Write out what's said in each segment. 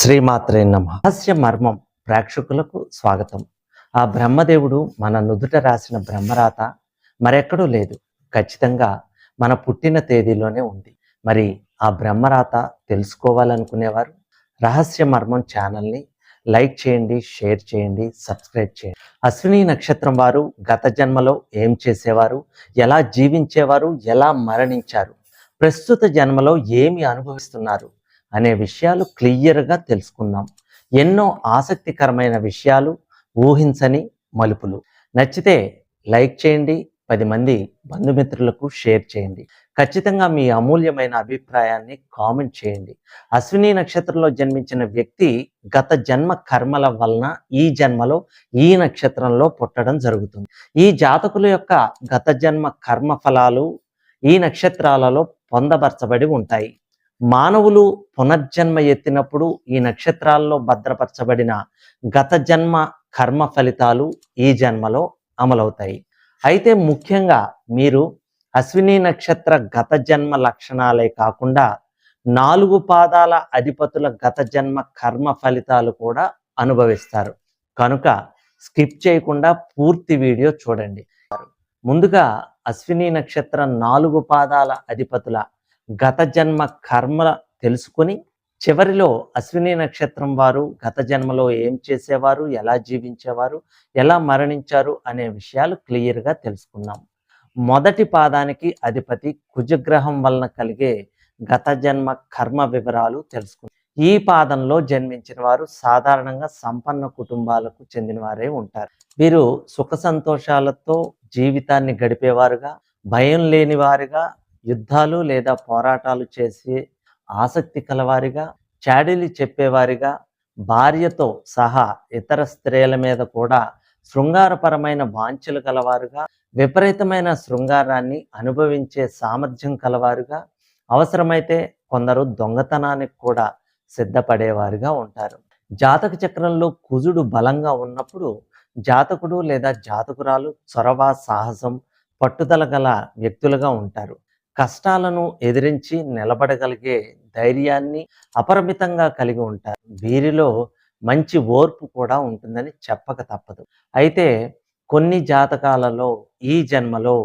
శ్రీమాత్రే నమ. రహస్య మర్మం ప్రేక్షకులకు స్వాగతం. ఆ బ్రహ్మదేవుడు మన నుదుట రాసిన బ్రహ్మరాత మరెక్కడూ లేదు. ఖచ్చితంగా మన పుట్టిన తేదీలోనే ఉంది. మరి ఆ బ్రహ్మరాత తెలుసుకోవాలనుకునేవారు? రహస్య మర్మం ఛానల్ని లైక్ చేయండి షేర్ చేయండి సబ్స్క్రైబ్ చేయండి. అశ్విని నక్షత్రం వారు గత జన్మలో ఏం చేసేవారు? ఎలా జీవించేవారు? ఎలా మరణించారు? ప్రస్తుత జన్మలో ఏమి అనుభవిస్తున్నారు? అనే విషయాలు క్లియర్గా తెలుసుకుందాం. ఎన్నో ఆసక్తికరమైన విషయాలు ఊహించని మలుపులు. నచ్చితే లైక్ చేయండి పది మంది బంధుమిత్రులకు షేర్ చేయండి. ఖచ్చితంగా మీ అమూల్యమైన అభిప్రాయాన్ని కామెంట్ చేయండి. అశ్విని నక్షత్రంలో జన్మించిన వ్యక్తి గత జన్మ కర్మల వలన ఈ జన్మలో ఈ నక్షత్రంలో పుట్టడం జరుగుతుంది. ఈ జాతకుల యొక్క గత జన్మ కర్మ ఫలాలు ఈ నక్షత్రాలలో పొందపరచబడి ఉంటాయి. మానవులు పునర్జన్మ ఎత్తినప్పుడు ఈ నక్షత్రాల్లో భద్రపరచబడిన గత జన్మ కర్మ ఫలితాలు ఈ జన్మలో అమలవుతాయి. అయితే ముఖ్యంగా మీరు అశ్విని నక్షత్ర గత జన్మ లక్షణాలే కాకుండా నాలుగు పాదాల అధిపతుల గత జన్మ కర్మ ఫలితాలు కూడా అనుభవిస్తారు. కనుక స్కిప్ చేయకుండా పూర్తి వీడియో చూడండి. ముందుగా అశ్విని నక్షత్ర నాలుగు పాదాల అధిపతుల గత జన్మ కర్మ తెలుసుకుని చివరిలో అశ్విని నక్షత్రం వారు గత జన్మలో ఏం చేసేవారు ఎలా జీవించేవారు ఎలా మరణించారు అనే విషయాలు క్లియర్గా తెలుసుకుందాం మొదటి పాదానికి అధిపతి కుజగ్రహం వలన కలిగే గత జన్మ కర్మ వివరాలు తెలుసుకుందాం ఈ పాదంలో జన్మించిన వారు సాధారణంగా సంపన్న కుటుంబాలకు చెందినవారే ఉంటారు. వీరు సుఖ సంతోషాలతో జీవితాన్ని గడిపేవారుగా భయం లేని వారుగా యుద్ధాలు లేదా పోరాటాలు చేసి ఆసక్తి కలవారిగా చాడీలు చెప్పేవారిగా భార్యతో సహా ఇతర స్త్రీల మీద కూడా శృంగారపరమైన వాంఛలు కలవారుగా విపరీతమైన శృంగారాన్ని అనుభవించే సామర్థ్యం కలవారుగా అవసరమైతే కొందరు దొంగతనానికి కూడా సిద్ధపడేవారుగా ఉంటారు. జాతక చక్రంలో కుజుడు బలంగా ఉన్నప్పుడు జాతకుడు లేదా జాతకురాలు చొరవ సాహసం పట్టుదల గల వ్యక్తులుగా ఉంటారు. కష్టాలను ఎదిరించి నిలబడగలిగే ధైర్యాన్ని అపరిమితంగా కలిగి ఉంటారు. వీరిలో మంచి ఓర్పు కూడా ఉంటుందని చెప్పక తప్పదు. అయితే కొన్ని జాతకాలలో ఈ జన్మలో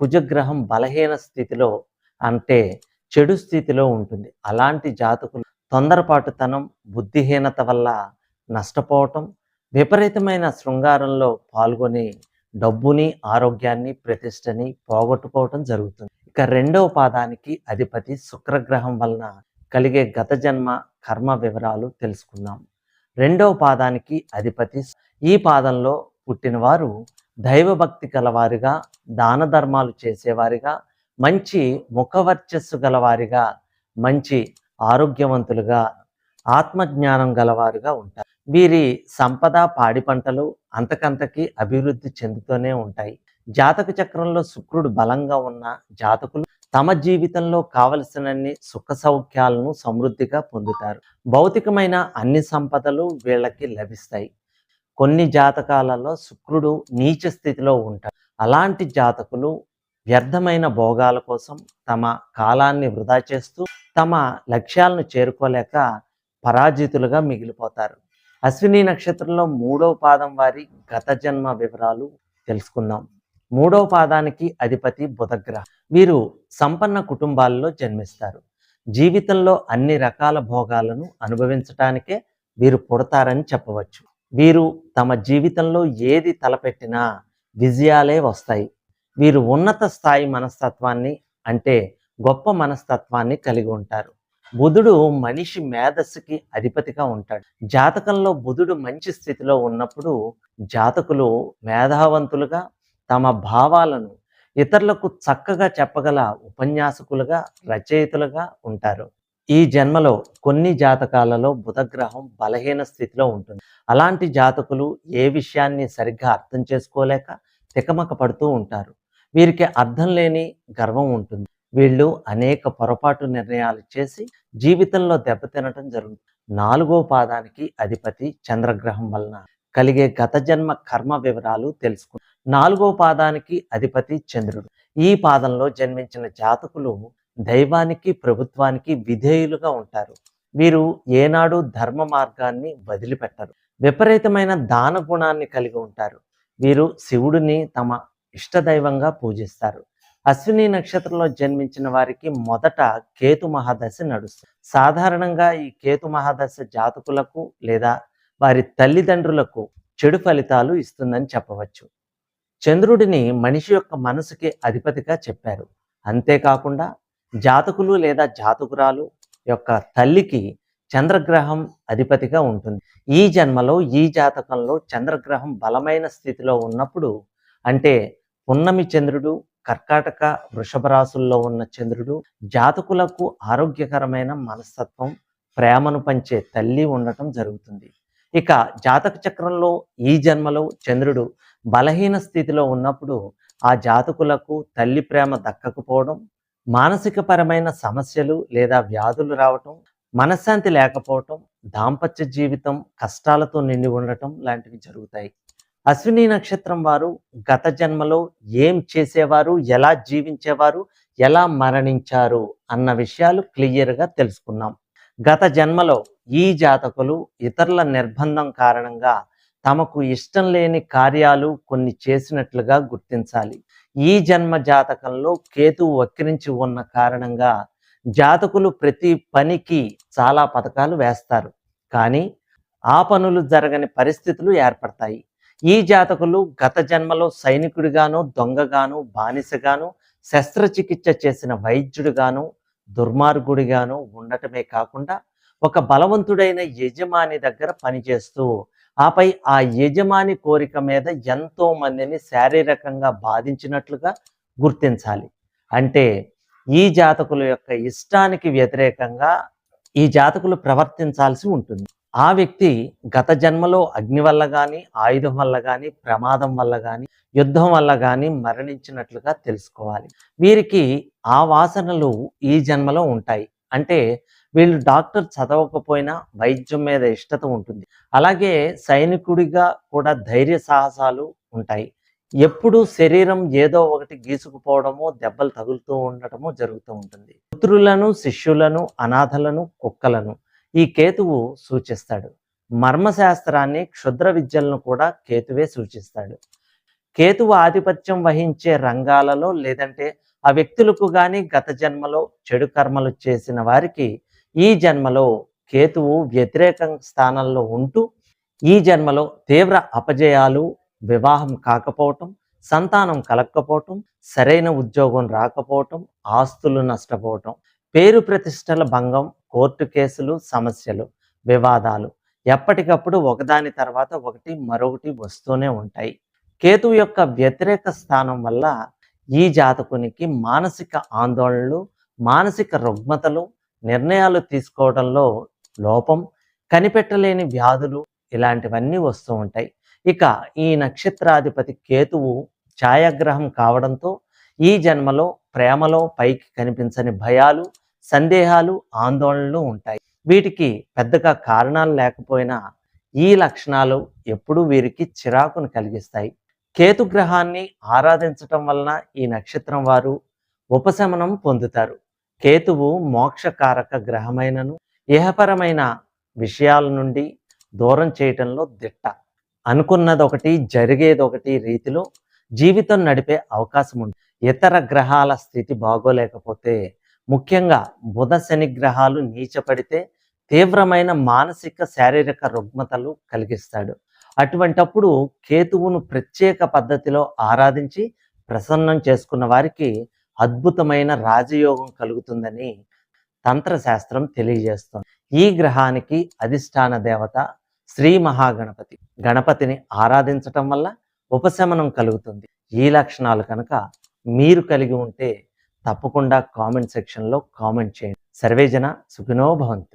కుజగ్రహం బలహీన స్థితిలో అంటే చెడు స్థితిలో ఉంటుంది. అలాంటి జాతకులు తొందరపాటుతనం బుద్ధిహీనత వల్ల నష్టపోవటం విపరీతమైన శృంగారంలో పాల్గొని డబ్బుని ఆరోగ్యాన్ని ప్రతిష్టని పోగొట్టుకోవటం జరుగుతుంది. ఇక రెండవ పాదానికి అధిపతి శుక్రగ్రహం వలన కలిగే గత జన్మ కర్మ వివరాలు తెలుసుకుందాం. రెండవ పాదానికి అధిపతి ఈ పాదంలో పుట్టినవారు దైవభక్తి గలవారిగా దాన ధర్మాలు చేసేవారిగా మంచి ముఖవర్చస్సు గలవారిగా మంచి ఆరోగ్యవంతులుగా ఆత్మజ్ఞానం గలవారుగా ఉంటారు. వీరి సంపద పాడి పంటలు అంతకంతకి అభివృద్ధి చెందుతూనే ఉంటాయి. జాతక చక్రంలో శుక్రుడు బలంగా ఉన్న జాతకులు తమ జీవితంలో కావలసినన్ని సుఖ సౌఖ్యాలను సమృద్ధిగా పొందుతారు. భౌతికమైన అన్ని సంపదలు వీళ్ళకి లభిస్తాయి. కొన్ని జాతకాలలో శుక్రుడు నీచ స్థితిలో ఉంటాడు. అలాంటి జాతకులు వ్యర్థమైన భోగాల కోసం తమ కాలాన్ని వృధా చేస్తూ తమ లక్ష్యాలను చేరుకోలేక పరాజితులుగా మిగిలిపోతారు. అశ్విని నక్షత్రంలో మూడవ పాదం వారి గత జన్మ వివరాలు తెలుసుకుందాం. మూడవ పాదానికి అధిపతి బుధగ్రహం. వీరు సంపన్న కుటుంబాల్లో జన్మిస్తారు. జీవితంలో అన్ని రకాల భోగాలను అనుభవించటానికే వీరు పుడతారని చెప్పవచ్చు. వీరు తమ జీవితంలో ఏది తలపెట్టినా విజయాలే వస్తాయి. వీరు ఉన్నత స్థాయి మనస్తత్వాన్ని అంటే గొప్ప మనస్తత్వాన్ని కలిగి ఉంటారు. బుధుడు మనిషి మేధస్సుకి అధిపతిగా ఉంటాడు. జాతకంలో బుధుడు మంచి స్థితిలో ఉన్నప్పుడు జాతకులు మేధావంతులుగా తమ భావాలను ఇతరులకు చక్కగా చెప్పగల ఉపన్యాసకులుగా రచయితలుగా ఉంటారు. ఈ జన్మలో కొన్ని జాతకాలలో బుధగ్రహం బలహీన స్థితిలో ఉంటుంది. అలాంటి జాతకులు ఏ విషయాన్ని సరిగ్గా అర్థం చేసుకోలేక తికమక పడుతూ ఉంటారు. వీరికి అర్థం లేని గర్వం ఉంటుంది. వీళ్ళు అనేక పొరపాటు నిర్ణయాలు చేసి జీవితంలో దెబ్బతినటం జరుగుతుంది. నాలుగో పాదానికి అధిపతి చంద్రగ్రహం వలన కలిగే గత జన్మ కర్మ వివరాలు తెలుసుకు నాలుగో పాదానికి అధిపతి చంద్రుడు. ఈ పాదంలో జన్మించిన జాతకులు దైవానికి ప్రభుత్వానికి విధేయులుగా ఉంటారు. వీరు ఏనాడు ధర్మ మార్గాన్ని వదిలిపెట్టరు. విపరీతమైన దాన గుణాన్ని కలిగి ఉంటారు. వీరు శివుడిని తమ ఇష్టదైవంగా పూజిస్తారు. అశ్విని నక్షత్రంలో జన్మించిన వారికి మొదట కేతు మహాదశ నడుస్తుంది. సాధారణంగా ఈ కేతు మహాదశ జాతకులకు లేదా వారి తల్లిదండ్రులకు చెడు ఫలితాలు ఇస్తుందని చెప్పవచ్చు. చంద్రుడిని మనిషి యొక్క మనసుకి అధిపతిగా చెప్పారు. అంతేకాకుండా జాతకులు లేదా జాతకురాలు యొక్క తల్లికి చంద్రగ్రహం అధిపతిగా ఉంటుంది. ఈ జన్మలో ఈ జాతకంలో చంద్రగ్రహం బలమైన స్థితిలో ఉన్నప్పుడు అంటే పున్నమి చంద్రుడు కర్కాటక వృషభ రాశుల్లో ఉన్న చంద్రుడు జాతకులకు ఆరోగ్యకరమైన మనస్తత్వం ప్రేమను పంచే తల్లి ఉండటం జరుగుతుంది. ఇక జాతక చక్రంలో ఈ జన్మలో చంద్రుడు బలహీన స్థితిలో ఉన్నప్పుడు ఆ జాతకులకు తల్లి ప్రేమ దక్కకపోవడం మానసిక పరమైన సమస్యలు లేదా వ్యాధులు రావటం మనశ్శాంతి లేకపోవటం దాంపత్య జీవితం కష్టాలతో నిండి ఉండటం లాంటివి జరుగుతాయి. అశ్విని నక్షత్రం వారు గత జన్మలో ఏం చేసేవారు ఎలా జీవించేవారు ఎలా మరణించారు అన్న విషయాలు క్లియర్గా తెలుసుకున్నాం. గత జన్మలో ఈ జాతకులు ఇతరుల నిర్బంధం కారణంగా తమకు ఇష్టం లేని కార్యాలు కొన్ని చేసినట్లుగా గుర్తించాలి. ఈ జన్మ జాతకంలో కేతు వక్రించి ఉన్న కారణంగా జాతకులు ప్రతి పనికి చాలా పథకాలు వేస్తారు. కానీ ఆ పనులు జరగని పరిస్థితులు ఏర్పడతాయి. ఈ జాతకులు గత జన్మలో సైనికుడిగాను దొంగగాను బానిసగాను శస్త్రచికిత్స చేసిన వైద్యుడిగాను దుర్మార్గుడిగాను ఉండటమే కాకుండా ఒక బలవంతుడైన యజమాని దగ్గర పనిచేస్తూ ఆపై ఆ యజమాని కోరిక మీద ఎంతో మందిని శారీరకంగా బాధించినట్లుగా గుర్తించాలి. అంటే ఈ జాతకుల యొక్క ఇష్టానికి వ్యతిరేకంగా ఈ జాతకులు ప్రవర్తించాల్సి ఉంటుంది. ఆ వ్యక్తి గత జన్మలో అగ్ని వల్ల కానీ ఆయుధం వల్ల కానీ ప్రమాదం వల్ల కానీ యుద్ధం వల్ల కానీ మరణించినట్లుగా తెలుసుకోవాలి. వీరికి ఆ వాసనలు ఈ జన్మలో ఉంటాయి. అంటే వీళ్ళు డాక్టర్ చదవకపోయినా వైద్యం మీద ఇష్టత ఉంటుంది. అలాగే సైనికుడిగా కూడా ధైర్య సాహసాలు ఉంటాయి. ఎప్పుడు శరీరం ఏదో ఒకటి గీసుకుపోవడము దెబ్బలు తగులుతూ ఉండటము జరుగుతూ ఉంటుంది. పుత్రులను శిష్యులను అనాథలను కుక్కలను ఈ కేతువు సూచిస్తాడు. మర్మశాస్త్రాన్ని క్షుద్ర విద్యలను కూడా కేతువే సూచిస్తాడు. కేతువు ఆధిపత్యం వహించే రంగాలలో లేదంటే ఆ వ్యక్తులకు కానీ గత జన్మలో చెడు కర్మలు చేసిన వారికి ఈ జన్మలో కేతువు వ్యతిరేక స్థానంలో ఉంటూ ఈ జన్మలో తీవ్ర అపజయాలు వివాహం కాకపోవటం సంతానం కలక్కపోవటం సరైన ఉద్యోగం రాకపోవటం ఆస్తులు నష్టపోవటం పేరు ప్రతిష్టల భంగం కోర్టు కేసులు సమస్యలు వివాదాలు ఎప్పటికప్పుడు ఒకదాని తర్వాత ఒకటి మరొకటి వస్తూనే ఉంటాయి. కేతు యొక్క వ్యతిరేక స్థానం వల్ల ఈ జాతకునికి మానసిక ఆందోళనలు మానసిక రుగ్మతలు నిర్ణయాలు తీసుకోవడంలో లోపం కనిపెట్టలేని వ్యాధులు ఇలాంటివన్నీ వస్తూ ఉంటాయి. ఇక ఈ నక్షత్రాధిపతి కేతువు ఛాయాగ్రహం కావడంతో ఈ జన్మలో ప్రేమలో పైకి కనిపించని భయాలు సందేహాలు ఆందోళనలు ఉంటాయి. వీటికి పెద్దగా కారణాలు లేకపోయినా ఈ లక్షణాలు ఎప్పుడూ వీరికి చిరాకును కలిగిస్తాయి. కేతు గ్రహాన్ని ఆరాధించటం వలన ఈ నక్షత్రం వారు ఉపశమనం పొందుతారు. కేతువు మోక్షకారక గ్రహమైనను ఇహపరమైన విషయాల నుండి దూరం చేయటంలో దిట్ట. అనుకున్నదొకటి జరిగేదొకటి రీతిలో జీవితం నడిపే అవకాశం ఉంది ఇతర గ్రహాల స్థితి బాగోలేకపోతే ముఖ్యంగా బుధ శని గ్రహాలు నీచపడితే తీవ్రమైన మానసిక శారీరక రుగ్మతలు కలిగిస్తాడు. అటువంటప్పుడు కేతువును ప్రత్యేక పద్ధతిలో ఆరాధించి ప్రసన్నం చేసుకున్న వారికి అద్భుతమైన రాజయోగం కలుగుతుందని తంత్రశాస్త్రం తెలియజేస్తుంది. ఈ గ్రహానికి అధిష్టాన దేవత శ్రీ మహాగణపతి. గణపతిని ఆరాధించటం వల్ల ఉపశమనం కలుగుతుంది. ఈ లక్షణాలు కనుక మీరు కలిగి ఉంటే తప్పకుండా కామెంట్ సెక్షన్లో కామెంట్ చేయండి. సర్వేజన సుఖినో భవంతు.